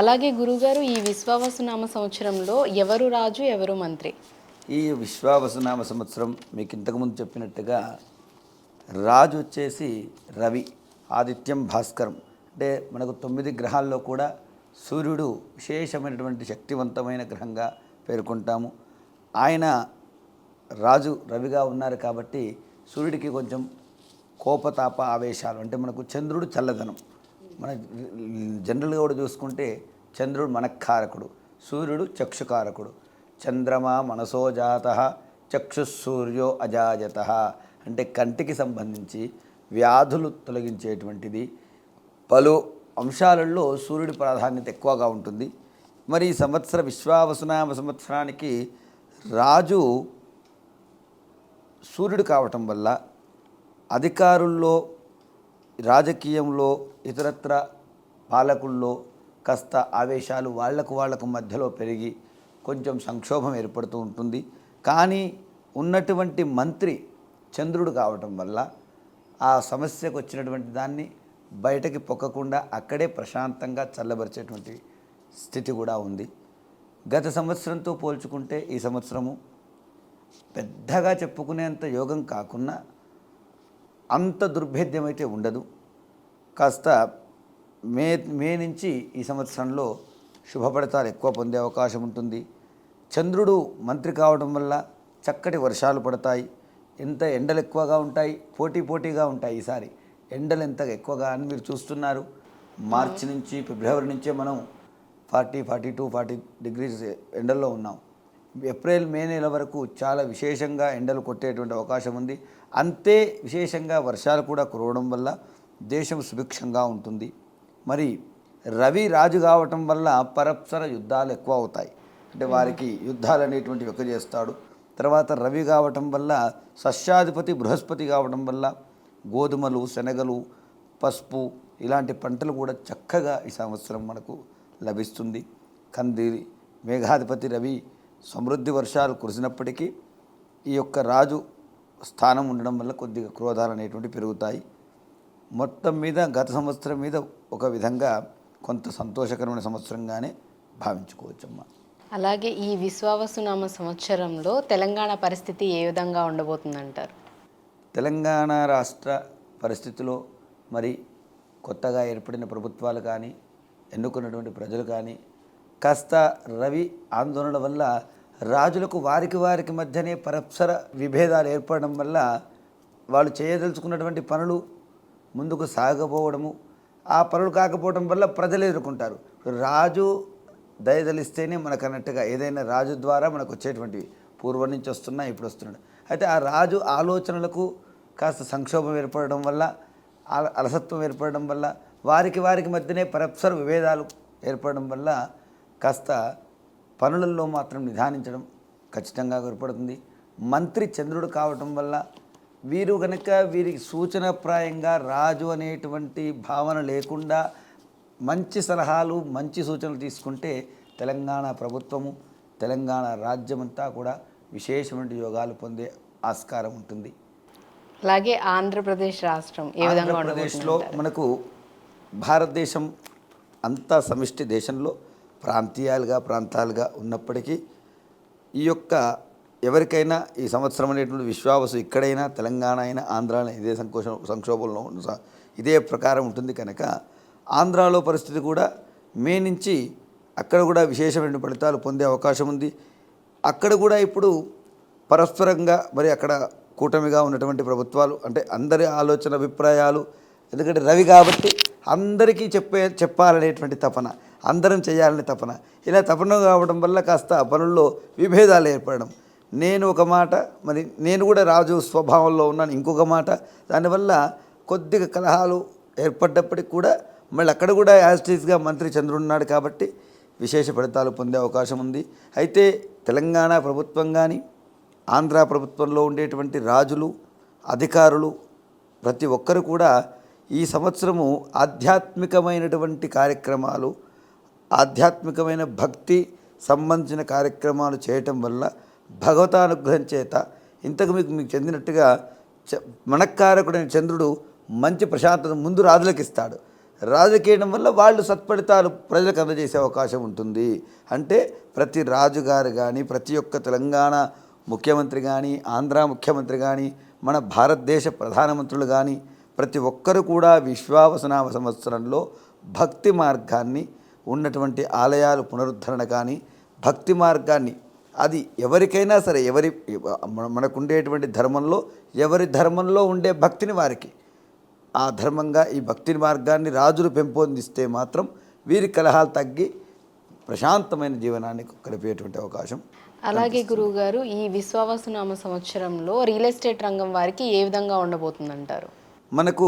అలాగే గురుగారు ఈ విశ్వావసునామ సంవత్సరంలో ఎవరు రాజు ఎవరు మంత్రి? ఈ విశ్వావసునామ సంవత్సరం మీకు ఇంతకుముందు చెప్పినట్టుగా రాజు వచ్చేసి రవి ఆదిత్యం భాస్కరం. అంటే మనకు తొమ్మిది గ్రహాల్లో కూడా సూర్యుడు విశేషమైనటువంటి శక్తివంతమైన గ్రహంగా పేర్కొంటాము. ఆయన రాజు రవిగా ఉన్నారు కాబట్టి సూర్యుడికి కొంచెం కోపతాప ఆవేశాలు. అంటే మనకు చంద్రుడు చల్లదనం. మన జనరల్గా కూడా చూసుకుంటే చంద్రుడు మనఃకారకుడు సూర్యుడు చక్షుకారకుడు. చంద్రమా మనసో జాత చక్షుసూర్యో అజాజత అంటే కంటికి సంబంధించి వ్యాధులు తొలగించేటువంటిది. పలు అంశాలలో సూర్యుడి ప్రాధాన్యత ఎక్కువగా ఉంటుంది. మరి ఈ సంవత్సర విశ్వావసునామ సంవత్సరానికి రాజు సూర్యుడు కావటం వల్ల అధికారుల్లో రాజకీయంలో ఇతరత్ర పాలకుల్లో కాస్త ఆవేశాలు వాళ్ళకు వాళ్ళకు మధ్యలో పెరిగి కొంచెం సంక్షోభం ఏర్పడుతూ ఉంటుంది. కానీ ఉన్నటువంటి మంత్రి చంద్రుడు కావటం వల్ల ఆ సమస్యకు వచ్చినటువంటి దాన్ని బయటకి పొక్కకుండా అక్కడే ప్రశాంతంగా చల్లబరిచేటువంటి స్థితి కూడా ఉంది. గత సంవత్సరంతో పోల్చుకుంటే ఈ సంవత్సరము పెద్దగా చెప్పుకునేంత యోగం కాకున్నా అంత దుర్భేద్యం అయితే ఉండదు. కాస్త మే మే నుంచి ఈ సంవత్సరంలో శుభఫలితాలు ఎక్కువ పొందే అవకాశం ఉంటుంది. చంద్రుడు మంత్రి కావడం వల్ల చక్కటి వర్షాలు పడతాయి. ఎంత ఎండలు ఎక్కువగా ఉంటాయి? పోటీ పోటీగా ఉంటాయి ఈసారి. ఎండలు ఎంత ఎక్కువగా అని మీరు చూస్తున్నారు. మార్చి నుంచి ఫిబ్రవరి నుంచే మనం forty forty to forty degrees ఎండల్లో ఉన్నాం. ఏప్రిల్ మే నెల వరకు చాలా విశేషంగా ఎండలు కొట్టేటువంటి అవకాశం ఉంది. అంతే విశేషంగా వర్షాలు కూడా కురవడం వల్ల దేశం సుభిక్షంగా ఉంటుంది. మరి రవి రాజు కావటం వల్ల పరస్పర యుద్ధాలు ఎక్కువ అవుతాయి అంటే వారికి యుద్ధాలు అనేటువంటివి ఎక్కువ చేస్తాడు. తర్వాత రవి కావటం వల్ల సస్యాధిపతి బృహస్పతి కావడం వల్ల గోధుమలు శనగలు పసుపు ఇలాంటి పంటలు కూడా చక్కగా ఈ సంవత్సరం మనకు లభిస్తుంది. కంది మేఘాధిపతి రవి సమృద్ధి వర్షాలు కురిసినప్పటికీ ఈ యొక్క రాజు స్థానం ఉండడం వల్ల కొద్దిగా క్రోధాలు అనేటువంటివి పెరుగుతాయి. మొత్తం మీద గత సంవత్సరం మీద ఒక విధంగా కొంత సంతోషకరమైన సంవత్సరంగానే భావించుకోవచ్చమ్మా. అలాగే ఈ విశ్వావసునామ సంవత్సరంలో తెలంగాణ పరిస్థితి ఏ విధంగా ఉండబోతుందంటారు? తెలంగాణ రాష్ట్ర పరిస్థితిలో మరి కొత్తగా ఏర్పడిన ప్రభుత్వాలు కానీ ఎన్నుకున్నటువంటి ప్రజలు కానీ కాస్త రవి ఆందోళన వల్ల రాజులకు వారికి వారికి మధ్యనే పరస్పర విభేదాలు ఏర్పడడం వల్ల వాళ్ళు చేయదలుచుకున్నటువంటి పనులు ముందుకు సాగపోవడము ఆ పనులు కాకపోవడం వల్ల ప్రజలు ఎదుర్కొంటారు. రాజు దయదలిస్తేనే మనకు అన్నట్టుగా ఏదైనా రాజు ద్వారా మనకు వచ్చేటువంటివి పూర్వం నుంచి వస్తున్నా ఇప్పుడు వస్తున్నాడు. అయితే ఆ రాజు ఆలోచనలకు కాస్త సంక్షోభం ఏర్పడడం వల్ల అలసత్వం ఏర్పడడం వల్ల వారికి వారికి మధ్యనే పరస్పర విభేదాలు ఏర్పడడం వల్ల కాస్త పనులలో మాత్రం నిదానించడం ఖచ్చితంగా ఏర్పడుతుంది. మంత్రి చంద్రుడు కావటం వల్ల వీరు కనుక వీరికి సూచనప్రాయంగా రాజు అనేటువంటి భావన లేకుండా మంచి సలహాలు మంచి సూచనలు తీసుకుంటే తెలంగాణ ప్రభుత్వము తెలంగాణ రాజ్యమంతా కూడా విశేషమైన యోగాలు పొందే ఆస్కారం ఉంటుంది. అలాగే ఆంధ్రప్రదేశ్ రాష్ట్రం ఏ విధంగా ఆంధ్రప్రదేశ్లో మనకు భారతదేశం అంతా సమిష్టి దేశంలో ప్రాంతీయాలుగా ప్రాంతాలుగా ఉన్నప్పటికీ ఈ యొక్క ఎవరికైనా ఈ సంవత్సరం అనేటువంటి విశ్వావసు ఇక్కడైనా తెలంగాణ అయినా ఆంధ్రాలో ఇదే సంకోచం సంక్షోభంలో ఉన్న స- ఇదే ప్రకారం ఉంటుంది కనుక ఆంధ్రాలో పరిస్థితి కూడా మే నుంచి అక్కడ కూడా విశేషమైన ఫలితాలు పొందే అవకాశం ఉంది. అక్కడ కూడా ఇప్పుడు పరస్పరంగా మరి అక్కడ కూటమిగా ఉన్నటువంటి ప్రభుత్వాలు అంటే అందరి ఆలోచన అభిప్రాయాలు ఎందుకంటే రవి కాబట్టి అందరికీ చెప్పే చెప్పాలనేటువంటి తపన అందరం చేయాలనే తపన. ఇలా తపన కావడం వల్ల కాస్త పనుల్లో విభేదాలు ఏర్పడడం నేను ఒక మాట మరి నేను కూడా రాజు స్వభావంలో ఉన్నాను ఇంకొక మాట. దానివల్ల కొద్దిగా కలహాలు ఏర్పడ్డప్పటికి కూడా మళ్ళీ అక్కడ కూడా యాజిటీస్గా మంత్రి చంద్రుడు ఉన్నాడు కాబట్టి విశేష ఫలితాలు పొందే అవకాశం ఉంది. అయితే తెలంగాణ ప్రభుత్వం కానీ ఆంధ్ర ప్రభుత్వంలో ఉండేటువంటి రాజులు అధికారులు ప్రతి ఒక్కరు కూడా ఈ సంవత్సరము ఆధ్యాత్మికమైనటువంటి కార్యక్రమాలు ఆధ్యాత్మికమైన భక్తి సంబంధించిన కార్యక్రమాలు చేయటం వల్ల భగవతానుగ్రహం చేత ఇంతకు మీకు మీకు చెందినట్టుగా చ మనక్కారకుడైన చంద్రుడు మంచి ప్రశాంతత ముందు రాజులకిస్తాడు. రాజుకేయడం వల్ల వాళ్ళు సత్ఫలితాలు ప్రజలకు అందజేసే అవకాశం ఉంటుంది. అంటే ప్రతి రాజుగారు కానీ ప్రతి ఒక్క తెలంగాణ ముఖ్యమంత్రి కానీ ఆంధ్ర ముఖ్యమంత్రి కానీ మన భారతదేశ ప్రధానమంత్రులు కానీ ప్రతి ఒక్కరు కూడా విశ్వావసనామ సంవత్సరంలో భక్తి మార్గాన్ని ఉన్నటువంటి ఆలయాలు పునరుద్ధరణ కానీ భక్తి మార్గాన్ని అది ఎవరికైనా సరే ఎవరి మన- మనకుండేటువంటి ధర్మంలో ఎవరి ధర్మంలో ఉండే భక్తిని వారికి. ఆ ధర్మంగా ఈ భక్తి మార్గాన్ని రాజులు పెంపొందిస్తే మాత్రం వీరి కలహాలు తగ్గి ప్రశాంతమైన జీవనాన్ని గడిపేటువంటి అవకాశం అలాగే గురువు గారు ఈ విశ్వావసునామ సంవత్సరంలో రియల్ ఎస్టేట్ రంగం వారికి ఏ విధంగా ఉండబోతుందంటారు? మనకు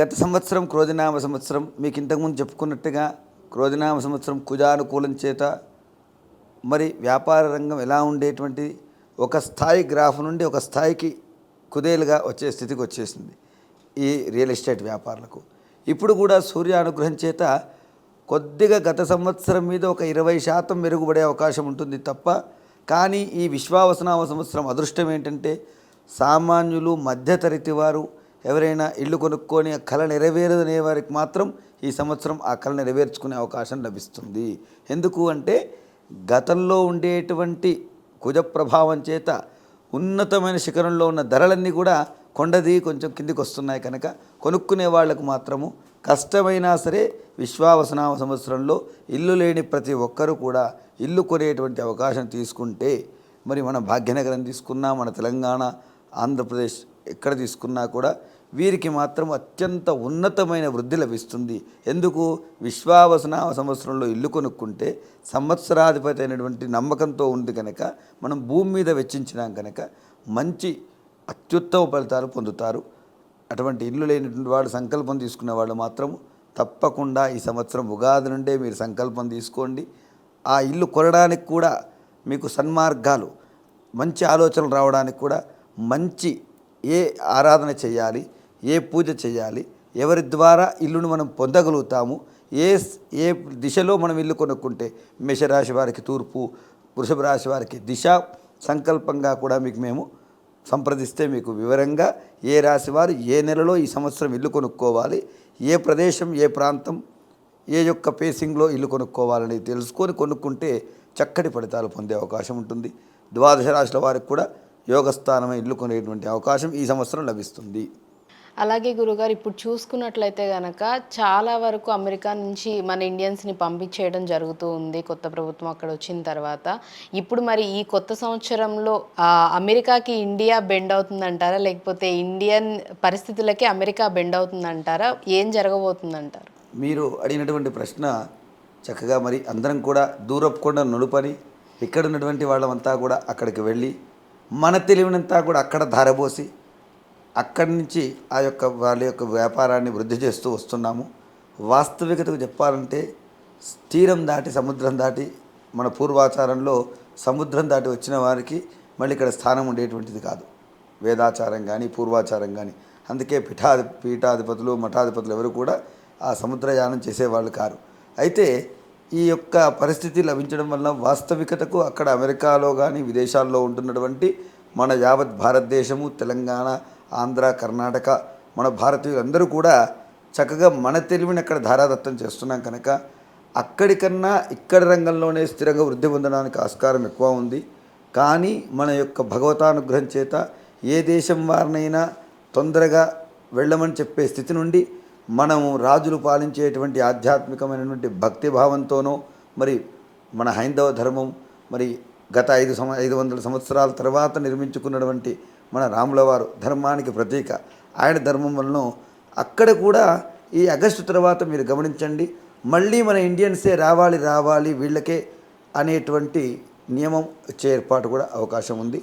గత సంవత్సరం క్రోధినామ సంవత్సరం మీకు ఇంతకుముందు చెప్పుకున్నట్టుగా క్రోధినామ సంవత్సరం కుజానుకూలం చేత మరి వ్యాపార రంగం ఎలా ఉండేటువంటి ఒక స్థాయి గ్రాఫ్ నుండి ఒక స్థాయికి కుదేలుగా వచ్చే స్థితికి వచ్చేసింది ఈ రియల్ ఎస్టేట్ వ్యాపారులకు. ఇప్పుడు కూడా సూర్య అనుగ్రహం చేత కొద్దిగా గత సంవత్సరం మీద ఒక ఇరవై శాతం మెరుగుపడే అవకాశం ఉంటుంది తప్ప కానీ ఈ విశ్వావసనామ సంవత్సరం అదృష్టం ఏంటంటే సామాన్యులు మధ్యతరగతి వారు ఎవరైనా ఇల్లు కొనుక్కొని ఆ కళ నెరవేరదనే వారికి మాత్రం ఈ సంవత్సరం ఆ కళ నెరవేర్చుకునే అవకాశం లభిస్తుంది. ఎందుకు అంటే గతంలో ఉండేటువంటి కుజ ప్రభావం చేత ఉన్నతమైన శిఖరంలో ఉన్న ధరలన్నీ కూడా కొండది కొంచెం కిందికి వస్తున్నాయి కనుక కొనుక్కునే వాళ్ళకు మాత్రము కష్టమైనా సరే విశ్వావసనామ సంవత్సరంలో ఇల్లు లేని ప్రతి ఒక్కరూ కూడా ఇల్లు కొనేటువంటి అవకాశం తీసుకుంటే మరి మన భాగ్యనగరం తీసుకున్నా మన తెలంగాణ ఆంధ్రప్రదేశ్ ఎక్కడ తీసుకున్నా కూడా వీరికి మాత్రం అత్యంత ఉన్నతమైన వృద్ధి లభిస్తుంది. ఎందుకు? విశ్వావసనామ సంవత్సరంలో ఇల్లు కొనుక్కుంటే సంవత్సరాధిపతి అయినటువంటి నమ్మకంతో ఉంది కనుక మనం భూమి మీద వెచ్చించినాం కనుక మంచి అత్యుత్తమ ఫలితాలు పొందుతారు. అటువంటి ఇల్లు లేనటువంటి వాడు సంకల్పం తీసుకునే వాళ్ళు మాత్రం తప్పకుండా ఈ సంవత్సరం ఉగాది నుండే మీరు సంకల్పం తీసుకోండి. ఆ ఇల్లు కొనడానికి కూడా మీకు సన్మార్గాలు మంచి ఆలోచనలు రావడానికి కూడా మంచి ఏ ఆరాధన చేయాలి. ఏ పూజ చేయాలి ఎవరి ద్వారా ఇల్లును మనం పొందగలుగుతాము ఏ ఏ దిశలో మనం ఇల్లు కొనుక్కుంటే మేషరాశి వారికి తూర్పు వృషభ రాశి వారికి దిశ సంకల్పంగా కూడా మీకు మేము సంప్రదిస్తే మీకు వివరంగా ఏ రాశి వారు ఏ నెలలో ఈ సంవత్సరం ఇల్లు కొనుక్కోవాలి ఏ ప్రదేశం ఏ ప్రాంతం ఏ యొక్క పేసింగ్లో ఇల్లు కొనుక్కోవాలని తెలుసుకొని కొనుక్కుంటే చక్కటి ఫలితాలు పొందే అవకాశం ఉంటుంది. ద్వాదశ రాశుల వారికి కూడా యోగస్థానమై ఇల్లు కొనేటువంటి అవకాశం ఈ సంవత్సరం లభిస్తుంది. అలాగే గురుగారు ఇప్పుడు చూసుకున్నట్లయితే గనక చాలా వరకు అమెరికా నుంచి మన ఇండియన్స్ని పంపించేయడం జరుగుతూ ఉంది కొత్త ప్రభుత్వం అక్కడ వచ్చిన తర్వాత. ఇప్పుడు మరి ఈ కొత్త సంవత్సరంలో అమెరికాకి ఇండియా బెండ్ అవుతుందంటారా? లేకపోతే ఇండియన్ పరిస్థితులకి అమెరికా బెండ్ అవుతుందంటారా? ఏం జరగబోతుందంటారు? మీరు అడిగినటువంటి ప్రశ్న చక్కగా మరి అందరం కూడా దూరపుకుండా నడుపని ఇక్కడ ఉన్నటువంటి వాళ్ళమంతా కూడా అక్కడికి వెళ్ళి మన తెలివినంతా కూడా అక్కడ ధారపోసి అక్కడి నుంచి ఆ యొక్క వాళ్ళ యొక్క వ్యాపారాన్ని వృద్ధి చేస్తూ వస్తున్నాము. వాస్తవికతకు చెప్పాలంటే తీరం దాటి సముద్రం దాటి మన పూర్వాచారంలో సముద్రం దాటి వచ్చిన వారికి మళ్ళీ ఇక్కడ స్థానం ఉండేటువంటిది కాదు. వేదాచారం కానీ పూర్వాచారం కానీ అందుకే పీఠాధి పీఠాధిపతులు మఠాధిపతులు ఎవరు కూడా ఆ సముద్రయానం చేసేవాళ్ళు కారు. అయితే ఈ యొక్క పరిస్థితి లభించడం వల్ల వాస్తవికతకు అక్కడ అమెరికాలో కానీ విదేశాల్లో ఉంటున్నటువంటి మన యావత్ భారతదేశము తెలంగాణ ఆంధ్ర కర్ణాటక మన భారతీయులందరూ కూడా చక్కగా మన తెలివిని అక్కడ ధారాదత్తం చేస్తున్నాం కనుక అక్కడికన్నా ఇక్కడ రంగంలోనే స్థిరంగా వృద్ధి పొందడానికి ఆస్కారం ఎక్కువ ఉంది. కానీ మన యొక్క భగవతానుగ్రహం చేత ఏ దేశం వారినైనా తొందరగా వెళ్ళమని చెప్పే స్థితి నుండి మనము రాజులు పాలించేటువంటి ఆధ్యాత్మికమైనటువంటి భక్తి భావంతోనో మరి మన హైందవ ధర్మం మరి గత ఐదు సంవ ఐదు వందల సంవత్సరాల తర్వాత నిర్మించుకున్నటువంటి మన రాముల వారు ధర్మానికి ప్రతీక. ఆయన ధర్మం వలన అక్కడ కూడా ఈ ఆగస్టు తర్వాత మీరు గమనించండి మళ్ళీ మన ఇండియన్సే రావాలి రావాలి వీళ్ళకే అనేటువంటి నియమం వచ్చే ఏర్పాటు కూడా అవకాశం ఉంది.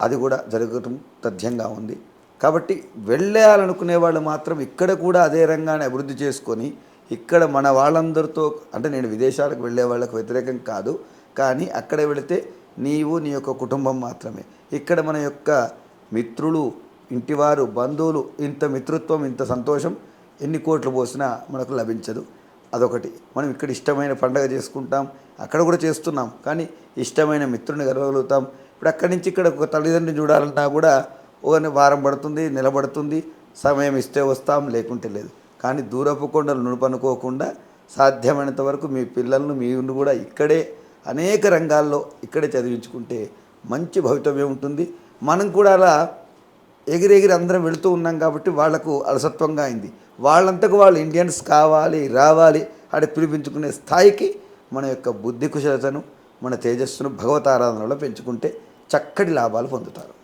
అది కూడా జరగటం తథ్యంగా ఉంది. కాబట్టి వెళ్ళాలనుకునే వాళ్ళు మాత్రం ఇక్కడ కూడా అదే రంగాన్ని అభివృద్ధి చేసుకొని ఇక్కడ మన వాళ్ళందరితో అంటే నేను విదేశాలకు వెళ్ళే వాళ్ళకు వ్యతిరేకం కాదు కానీ అక్కడ వెళితే నీవు నీ యొక్క కుటుంబం మాత్రమే. ఇక్కడ మన యొక్క మిత్రులు ఇంటివారు బంధువులు ఇంత మిత్రత్వం ఇంత సంతోషం ఎన్ని కోట్లు పోసినా మనకు లభించదు. అదొకటి. మనం ఇక్కడ ఇష్టమైన పండగ చేసుకుంటాం అక్కడ కూడా చేస్తున్నాం కానీ ఇష్టమైన మిత్రుని కలగలుగుతాం ఇప్పుడు అక్కడి నుంచి ఇక్కడ ఒక తల్లిదండ్రిని చూడాలన్నా కూడా ఒక వారం పడుతుంది నిలబడుతుంది సమయం ఇస్తే వస్తాం లేకుంటే లేదు. కానీ దూరపు కొండలు నునుపనుకోకుండా సాధ్యమైనంత వరకు మీ పిల్లలను మీరు కూడా ఇక్కడే అనేక రంగాల్లో ఇక్కడే చదివించుకుంటే మంచి భవితవ్యం ఉంటుంది. మనం కూడా అలా ఎగిరెగిరి అందరం వెళుతూ ఉన్నాం కాబట్టి వాళ్ళకు అలసత్వంగా అయింది. వాళ్ళంతకు వాళ్ళు ఇండియన్స్ కావాలి రావాలి అని పిలిపించుకునే స్థాయికి మన యొక్క బుద్ధి కుశలతను మన తేజస్సును భగవతారాధనలో పెంచుకుంటే చక్కటి లాభాలు పొందుతారు.